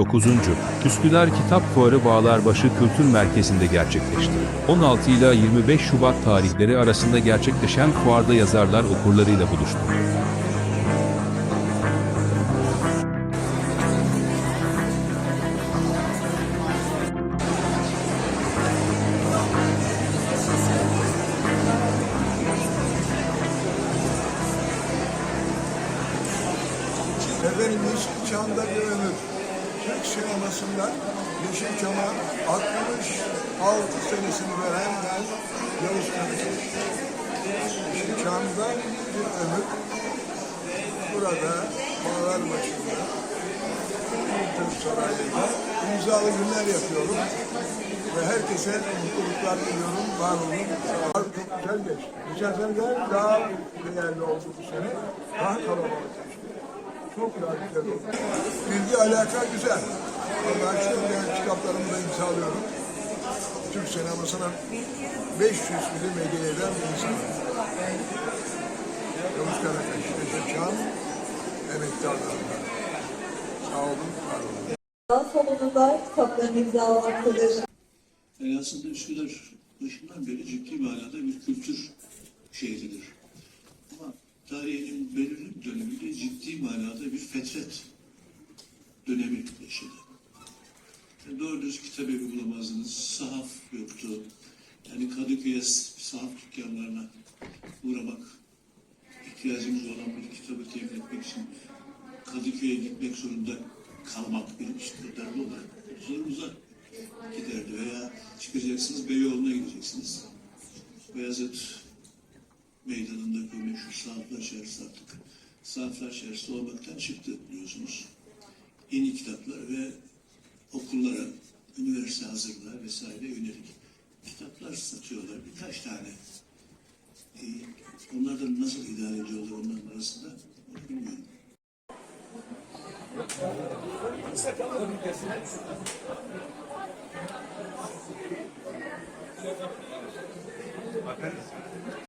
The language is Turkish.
9. Üsküdar Kitap Fuarı Bağlarbaşı Kültür Merkezi'nde gerçekleşti. 16 ile 25 Şubat tarihleri arasında gerçekleşen fuarda yazarlar okurlarıyla buluştu. Efendim Yeşilçam'da bir ömür. Türk sinemasından Yeşilçam'a 66 senesini veren ben Yavuz Karaca. Yeşilçam'da bir ömür. Burada Bağlar başında Türk Sarayı'nda imzalı günler yapıyorum. Ve herkese mutluluklar diliyorum. Var olun. Çok güzel geçti. Geçen seneden daha değerli oldu bu sene. Daha kalabalık geçti. Çok oldu. Bilgi alaka güzel. Allah'a şükür kitaplarımı da imzalıyorum. Türk sinemasına 500 film hediye eden bir insan. Yavuz Karakaş, Recep Can, emektarlarından. Sağ olun, var olun. Daha sonunda kitaplarını imzalamaktadır. Yani aslında Üsküdar başından beri ciddi manada bir kültür şehridir. Tarihinin belirli döneminde ciddi manada bir fetret dönemi yaşadı. Yani doğru düz kitap evi bulamazdınız, sahaf yoktu. Yani Kadıköy'e sahaf dükkanlarına uğramak, ihtiyacımız olan bir kitabı temin etmek için Kadıköy'e gitmek zorunda kalmak bir Üsküdar'da olarak zorumuza giderdi veya çıkacaksınız Beyoğlu'na gideceksiniz. Beyazıt meydanındaki o meşhur sahaflar çarşısı artık sahaflar çarşısı olmaktan çıktı biliyorsunuz. Yeni kitaplar ve okullara, üniversite hazırlığa vesaire yönelik kitaplar satıyorlar. Birkaç tane. Ee, onlardan nasıl idare ediyorlar onların arasında onu bilmiyorum.